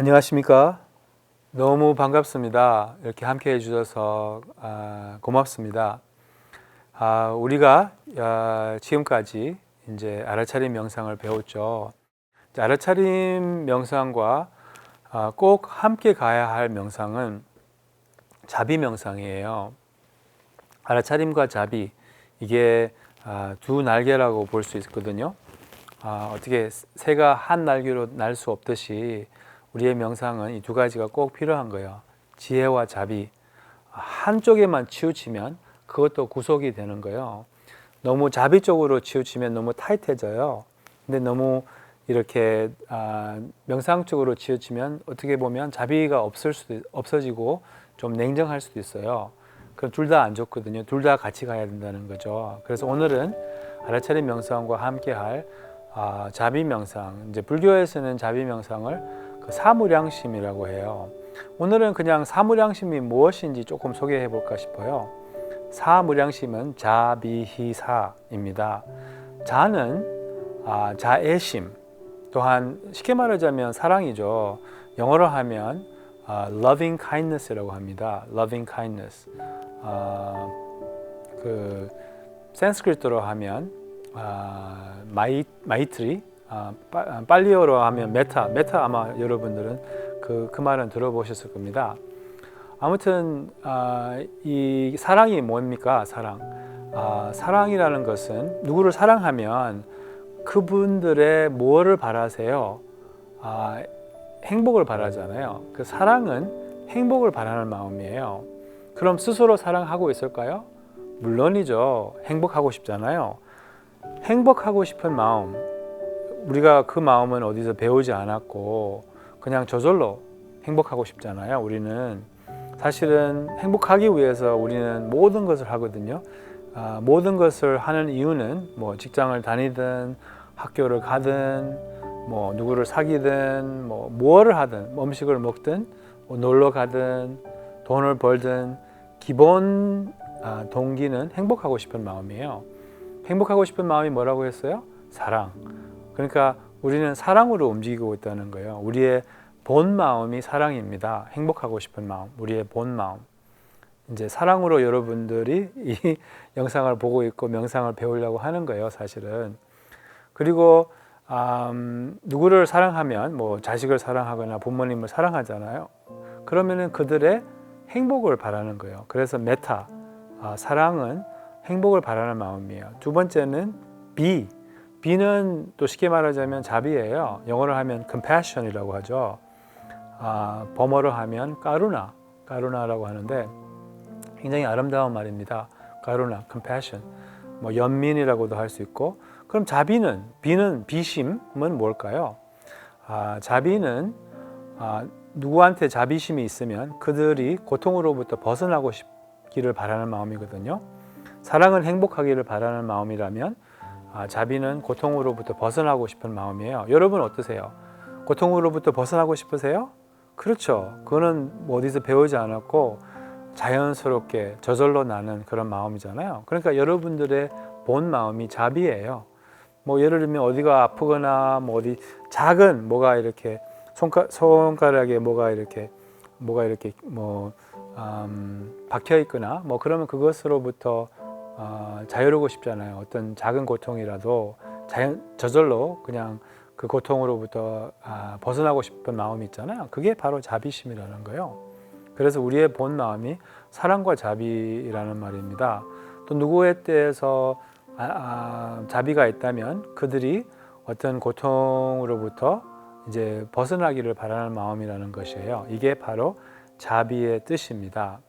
안녕하십니까. 너무 반갑습니다. 이렇게 함께 해주셔서 아, 고맙습니다. 아, 우리가 아, 지금까지 이제 알아차림 명상을 배웠죠. 알아차림 명상과 아, 꼭 함께 가야 할 명상은 자비 명상이에요. 알아차림과 자비 이게 아, 두 날개라고 볼 수 있거든요. 아, 어떻게 새가 한 날개로 날 수 없듯이 우리의 명상은 이 두 가지가 꼭 필요한 거예요. 지혜와 자비. 한쪽에만 치우치면 그것도 구속이 되는 거예요. 너무 자비 쪽으로 치우치면 너무 타이트해져요. 근데 너무 이렇게 아, 명상 쪽으로 치우치면 어떻게 보면 자비가 없을 수도 없어지고 좀 냉정할 수도 있어요. 그럼 둘 다 안 좋거든요. 둘 다 같이 가야 된다는 거죠. 그래서 오늘은 알아차림 명상과 함께할 아, 자비 명상. 이제 불교에서는 자비 명상을 그 사무량심이라고 해요. 오늘은 그냥 사무량심이 무엇인지 조금 소개해 볼까 싶어요. 사무량심은 자비희사입니다. 자는 아, 자애심, 또한 쉽게 말하자면 사랑이죠. 영어로 하면 아, loving kindness라고 합니다. loving kindness. 아, 그 산스크리트로 하면 아, 마이 마이트리, 아, 빠- 아, 빨리어로 하면 메타, 메타 아마 여러분들은 그, 그 말은 들어보셨을 겁니다. 아무튼 아, 이 사랑이 뭡니까? 사랑. 아, 사랑이라는 것은 누구를 사랑하면 그분들의 무엇을 바라세요? 아, 행복을 바라잖아요. 그 사랑은 행복을 바라는 마음이에요. 그럼 스스로 사랑하고 있을까요? 물론이죠. 행복하고 싶잖아요. 행복하고 싶은 마음, 우리가 그 마음은 어디서 배우지 않았고 그냥 저절로 행복하고 싶잖아요. 우리는 사실은 행복하기 위해서 우리는 모든 것을 하거든요. 아, 모든 것을 하는 이유는 뭐 직장을 다니든 학교를 가든 뭐 누구를 사귀든 뭐 무엇을 하든 뭐 음식을 먹든 뭐 놀러 가든 돈을 벌든 기본 아, 동기는 행복하고 싶은 마음이에요. 행복하고 싶은 마음이 뭐라고 했어요? 사랑. 그러니까 우리는 사랑으로 움직이고 있다는 거예요. 우리의 본 마음이 사랑입니다. 행복하고 싶은 마음, 우리의 본 마음. 이제 사랑으로 여러분들이 이 영상을 보고 있고 명상을 배우려고 하는 거예요, 사실은. 그리고 음, 누구를 사랑하면 뭐 자식을 사랑하거나 부모님을 사랑하잖아요. 그러면은 그들의 행복을 바라는 거예요. 그래서 메타 아, 사랑은 행복을 바라는 마음이에요. 두 번째는 비 비는 또 쉽게 말하자면 자비예요. 영어로 하면 compassion이라고 하죠. 아, 범어로 하면 까루나 까루나라고 하는데 굉장히 아름다운 말입니다. 까루나 compassion 뭐 연민이라고도 할 수 있고 그럼 자비는 비는 비심은 뭘까요? 아, 자비는 아, 누구한테 자비심이 있으면 그들이 고통으로부터 벗어나고 싶기를 바라는 마음이거든요. 사랑은 행복하기를 바라는 마음이라면 아, 자비는 고통으로부터 벗어나고 싶은 마음이에요. 여러분 어떠세요? 고통으로부터 벗어나고 싶으세요? 그렇죠. 그거는 뭐 어디서 배우지 않았고 자연스럽게 저절로 나는 그런 마음이잖아요. 그러니까 여러분들의 본 마음이 자비예요. 뭐 예를 들면 어디가 아프거나 뭐 어디 작은 뭐가 이렇게 손가, 손가락에 뭐가 이렇게 뭐가 이렇게 뭐 음, 박혀 있거나 뭐 그러면 그것으로부터 어, 자유로고 싶잖아요. 어떤 작은 고통이라도 자연 저절로 그냥 그 고통으로부터 아, 벗어나고 싶은 마음이 있잖아요. 그게 바로 자비심이라는 거예요. 그래서 우리의 본 마음이 사랑과 자비라는 말입니다. 또 누구에 대해서 아, 아, 자비가 있다면 그들이 어떤 고통으로부터 이제 벗어나기를 바라는 마음이라는 것이에요. 이게 바로 자비의 뜻입니다.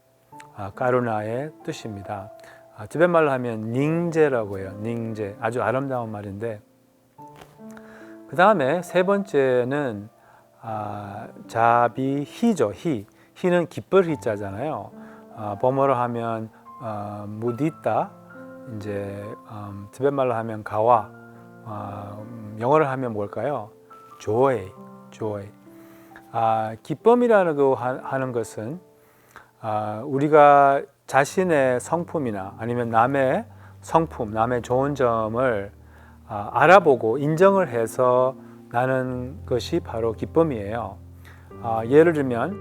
아, 까루나의 뜻입니다. 아, 티벳 말로 하면 닝제라고 해요. 닝제 아주 아름다운 말인데 그 다음에 세 번째는 아, 자비희죠. 희 희는 기쁠 희자잖아요. 아, 범어로 하면 아, 무디다 이제 음, 티벳 말로 하면 가와 아, 음, 영어로 하면 뭘까요? joy, joy. 아, 기쁨이라는 거 하- 하는 것은 아, 우리가 자신의 성품이나 아니면 남의 성품, 남의 좋은 점을 아, 알아보고 인정을 해서 나는 것이 바로 기쁨이에요. 아, 예를 들면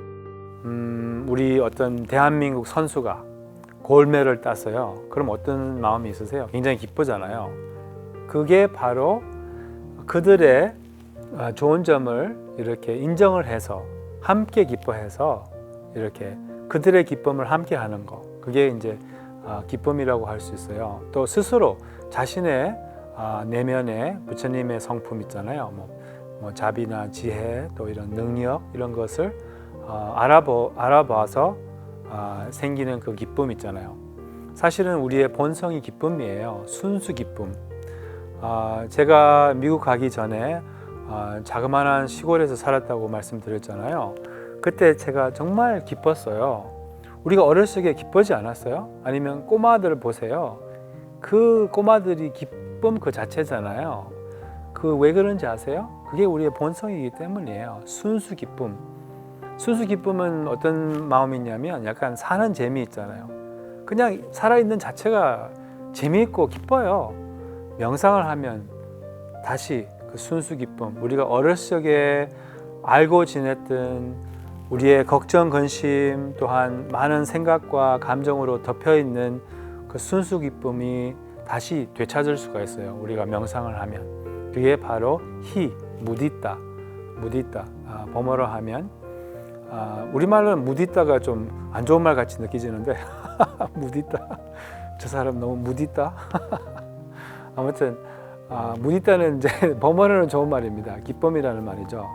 음, 우리 어떤 대한민국 선수가 골메를 땄어요. 그럼 어떤 마음이 있으세요? 굉장히 기쁘잖아요. 그게 바로 그들의 아, 좋은 점을 이렇게 인정을 해서 함께 기뻐해서 이렇게 그들의 기쁨을 함께 하는 거. 그게 이제 아, 기쁨이라고 할 수 있어요. 또 스스로 자신의 아, 내면에 부처님의 성품 있잖아요. 뭐, 뭐 자비나 지혜 또 이런 능력 이런 것을 어, 알아보, 알아봐서 아, 생기는 그 기쁨 있잖아요. 사실은 우리의 본성이 기쁨이에요. 순수 기쁨. 아, 제가 미국 가기 전에 아, 자그마한 시골에서 살았다고 말씀드렸잖아요. 그때 제가 정말 기뻤어요. 우리가 어렸을 때 기쁘지 않았어요? 아니면 꼬마들을 보세요. 그 꼬마들이 기쁨 그 자체잖아요. 그 왜 그런지 아세요? 그게 우리의 본성이기 때문이에요. 순수 기쁨. 순수 기쁨은 어떤 마음이냐면 약간 사는 재미 있잖아요. 그냥 살아있는 자체가 재미있고 기뻐요. 명상을 하면 다시 그 순수 기쁨, 우리가 어렸을 적에 알고 지냈던 우리의 걱정, 근심 또한 많은 생각과 감정으로 덮여 있는 그 순수 기쁨이 다시 되찾을 수가 있어요. 우리가 명상을 하면 그게 바로 히 무디따, 무디따 아, 범어로 하면 아, 우리말로는 무디따가 좀 안 좋은 말 같이 느껴지는데 무디따 저 사람 너무 무디따 아무튼 아, 무디따는 이제 범어로는 좋은 말입니다. 기쁨이라는 말이죠.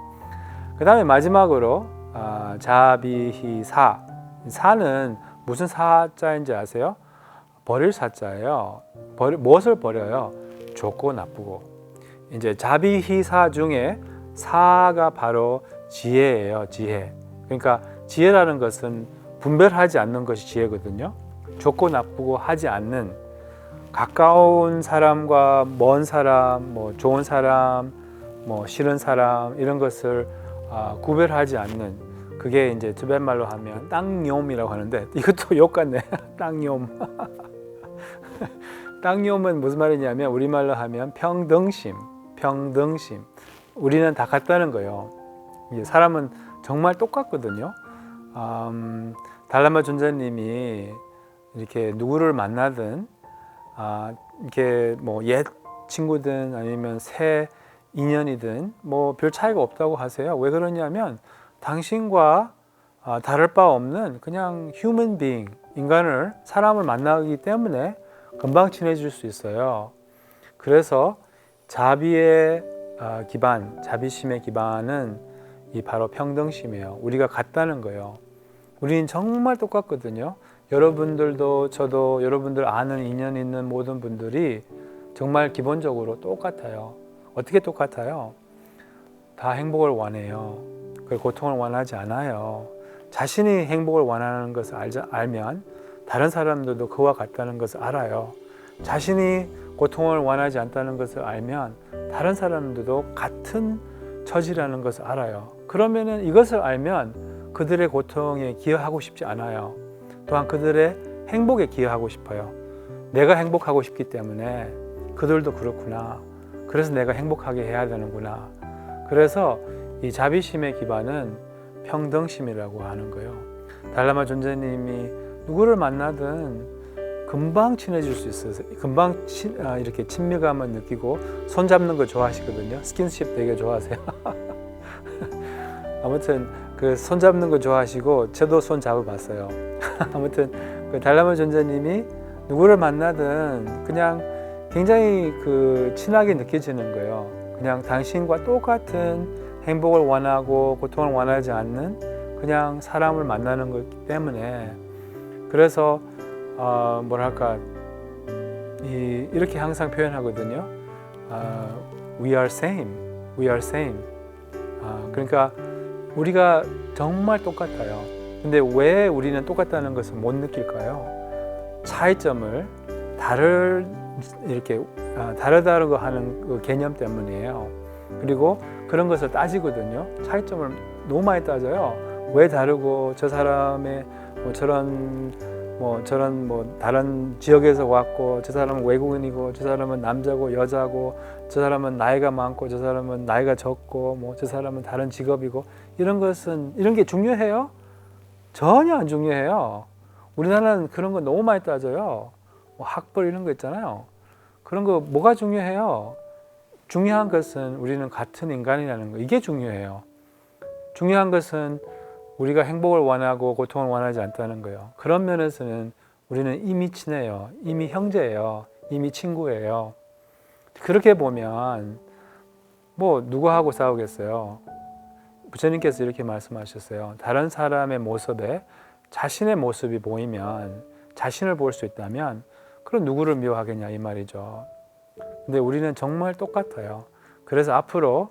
그 다음에 마지막으로 아, 자비히사 사는 무슨 사자인지 아세요? 버릴 사자예요. 버리, 무엇을 버려요? 좋고 나쁘고. 이제 자비히사 중에 사가 바로 지혜예요. 지혜. 그러니까 지혜라는 것은 분별하지 않는 것이 지혜거든요. 좋고 나쁘고 하지 않는 가까운 사람과 먼 사람, 뭐 좋은 사람, 뭐 싫은 사람 이런 것을 아, 구별하지 않는 그게 이제 티벳 말로 하면 땅뇽이라고 하는데 이것도 욕 같네. 땅뇽. 땅뇽은 무슨 말이냐면 우리말로 하면 평등심, 평등심. 우리는 다 같다는 거예요. 사람은 정말 똑같거든요. 음, 달라마 존자님이 이렇게 누구를 만나든 아, 이렇게 뭐 옛 친구든 아니면 새 인연이든 뭐 별 차이가 없다고 하세요. 왜 그러냐면 당신과 아, 다를 바 없는 그냥 human being 인간을 사람을 만나기 때문에 금방 친해질 수 있어요. 그래서 자비의 아, 기반, 자비심의 기반은 이 바로 평등심이에요. 우리가 같다는 거예요. 우리는 정말 똑같거든요. 여러분들도 저도 여러분들 아는 인연 있는 모든 분들이 정말 기본적으로 똑같아요. 어떻게 똑같아요? 다 행복을 원해요. 그 고통을 원하지 않아요. 자신이 행복을 원하는 것을 알자, 알면 다른 사람들도 그와 같다는 것을 알아요. 자신이 고통을 원하지 않다는 것을 알면 다른 사람들도 같은 처지라는 것을 알아요. 그러면은 이것을 알면 그들의 고통에 기여하고 싶지 않아요. 또한 그들의 행복에 기여하고 싶어요. 내가 행복하고 싶기 때문에 그들도 그렇구나. 그래서 내가 행복하게 해야 되는구나. 그래서 이 자비심의 기반은 평등심이라고 하는 거예요. 달라마 존재님이 누구를 만나든 금방 친해질 수 있어요. 금방 친, 아, 이렇게 친밀감을 느끼고 손 잡는 거 좋아하시거든요. 스킨십 되게 좋아하세요. 아무튼 그 손 잡는 거 좋아하시고 저도 손 잡아봤어요. 아무튼 그 달라마 존재님이 누구를 만나든 그냥 굉장히 그 친하게 느껴지는 거예요. 그냥 당신과 똑같은 행복을 원하고 고통을 원하지 않는 그냥 사람을 만나는 거기 때문에 그래서 어, 뭐랄까 이, 이렇게 항상 표현하거든요. 어, we are same, we are same. 어, 그러니까 우리가 정말 똑같아요. 근데 왜 우리는 똑같다는 것을 못 느낄까요? 차이점을 다를 이렇게 아, 다르다고 하는 그 개념 때문이에요. 그리고 그런 것을 따지거든요. 차이점을 너무 많이 따져요. 왜 다르고 저 사람의 뭐 저런 뭐 저런 뭐 다른 지역에서 왔고 저 사람은 외국인이고 저 사람은 남자고 여자고 저 사람은 나이가 많고 저 사람은 나이가 적고 뭐 저 사람은 다른 직업이고 이런 것은 이런 게 중요해요? 전혀 안 중요해요. 우리나라는 그런 거 너무 많이 따져요. 뭐 학벌 이런 거 있잖아요. 그런 거 뭐가 중요해요? 중요한 것은 우리는 같은 인간이라는 거 이게 중요해요. 중요한 것은 우리가 행복을 원하고 고통을 원하지 않다는 거예요. 그런 면에서는 우리는 이미 친해요. 이미 형제예요. 이미 친구예요. 그렇게 보면 뭐 누구하고 싸우겠어요? 부처님께서 이렇게 말씀하셨어요. 다른 사람의 모습에 자신의 모습이 보이면 자신을 볼 수 있다면 그럼 누구를 미워하겠냐 이 말이죠. 근데 우리는 정말 똑같아요. 그래서 앞으로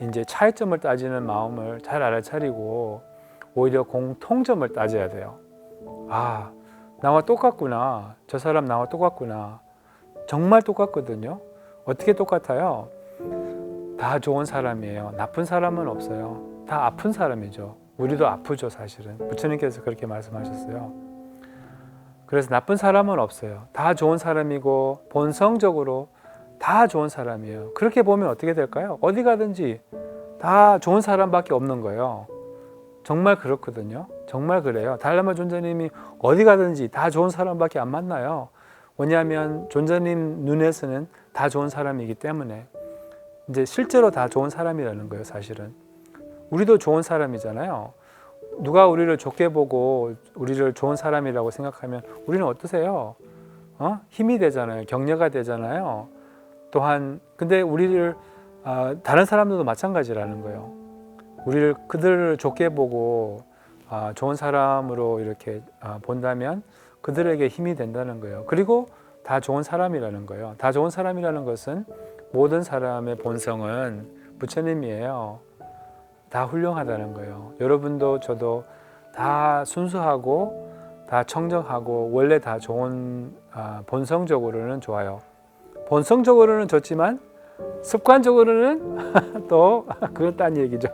이제 차이점을 따지는 마음을 잘 알아차리고 오히려 공통점을 따져야 돼요. 아, 나와 똑같구나. 저 사람 나와 똑같구나. 정말 똑같거든요. 어떻게 똑같아요? 다 좋은 사람이에요. 나쁜 사람은 없어요. 다 아픈 사람이죠. 우리도 아프죠, 사실은. 부처님께서 그렇게 말씀하셨어요. 그래서 나쁜 사람은 없어요. 다 좋은 사람이고 본성적으로 다 좋은 사람이에요. 그렇게 보면 어떻게 될까요? 어디 가든지 다 좋은 사람밖에 없는 거예요. 정말 그렇거든요. 정말 그래요. 달라마 존자님이 어디 가든지 다 좋은 사람밖에 안 만나요. 왜냐하면 존자님 눈에서는 다 좋은 사람이기 때문에 이제 실제로 다 좋은 사람이라는 거예요, 사실은. 우리도 좋은 사람이잖아요. 누가 우리를 좋게 보고 우리를 좋은 사람이라고 생각하면 우리는 어떠세요? 어? 힘이 되잖아요. 격려가 되잖아요. 또한 근데 우리를 아, 다른 사람들도 마찬가지라는 거예요. 우리를 그들을 좋게 보고 아, 좋은 사람으로 이렇게 아, 본다면 그들에게 힘이 된다는 거예요. 그리고 다 좋은 사람이라는 거예요. 다 좋은 사람이라는 것은 모든 사람의 본성은 부처님이에요. 다 훌륭하다는 거예요. 여러분도 저도 다 순수하고 다 청정하고 원래 다 좋은 아, 본성적으로는 좋아요. 본성적으로는 좋지만 습관적으로는 또딴 얘기죠.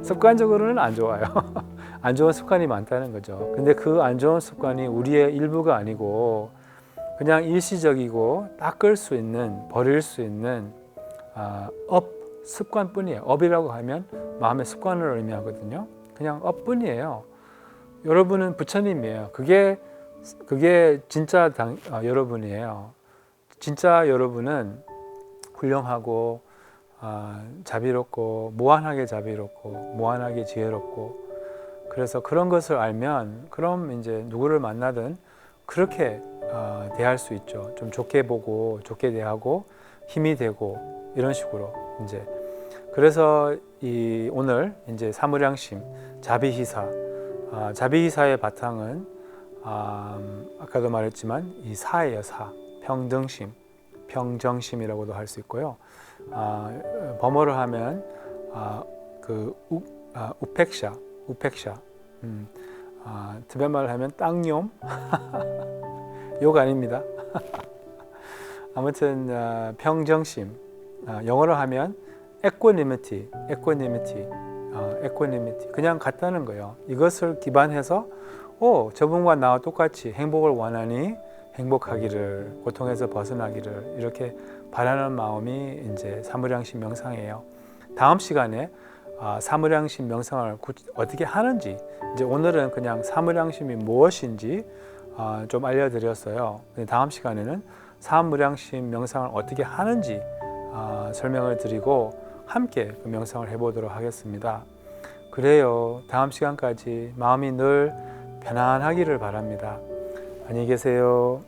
습관적으로는 안 좋아요. 안 좋은 습관이 많다는 거죠. 근데 그 안 좋은 습관이 우리의 일부가 아니고 그냥 일시적이고 닦을 수 있는 버릴 수 있는 아, 업 습관뿐이에요. 업이라고 하면 마음의 습관을 의미하거든요. 그냥 업뿐이에요. 여러분은 부처님이에요. 그게 그게 진짜 당, 어, 여러분이에요. 진짜 여러분은 훌륭하고 아, 자비롭고 무한하게 자비롭고 무한하게 지혜롭고 그래서 그런 것을 알면 그럼 이제 누구를 만나든 그렇게 어, 대할 수 있죠. 좀 좋게 보고 좋게 대하고 힘이 되고 이런 식으로 이제 그래서 이 오늘 이제 사무량심 자비희사 아, 자비희사의 바탕은 아, 아까도 말했지만 이 사예요 사 평등심 평정심이라고도 할 수 있고요. 아, 범어를 하면 아, 그 우, 아, 우펙샤, 우펙샤. 음, 아, 티베말을 하면 땅뇽. 욕 아닙니다. 아무튼 아, 평정심. 아, 영어로 하면 equanimity, equanimity, 아, equanimity. 그냥 같다는 거예요. 이것을 기반해서 오 저분과 나와 똑같이 행복을 원하니 행복하기를 고통에서 벗어나기를 이렇게 바라는 마음이 이제 사무량심 명상이에요. 다음 시간에 아, 사무량심 명상을 구- 어떻게 하는지 이제 오늘은 그냥 사무량심이 무엇인지 아, 좀 알려드렸어요. 다음 시간에는 사무량심 명상을 어떻게 하는지 아, 설명을 드리고 함께 그 명상을 해보도록 하겠습니다. 그래요. 다음 시간까지 마음이 늘 편안하기를 바랍니다. 안녕히 계세요.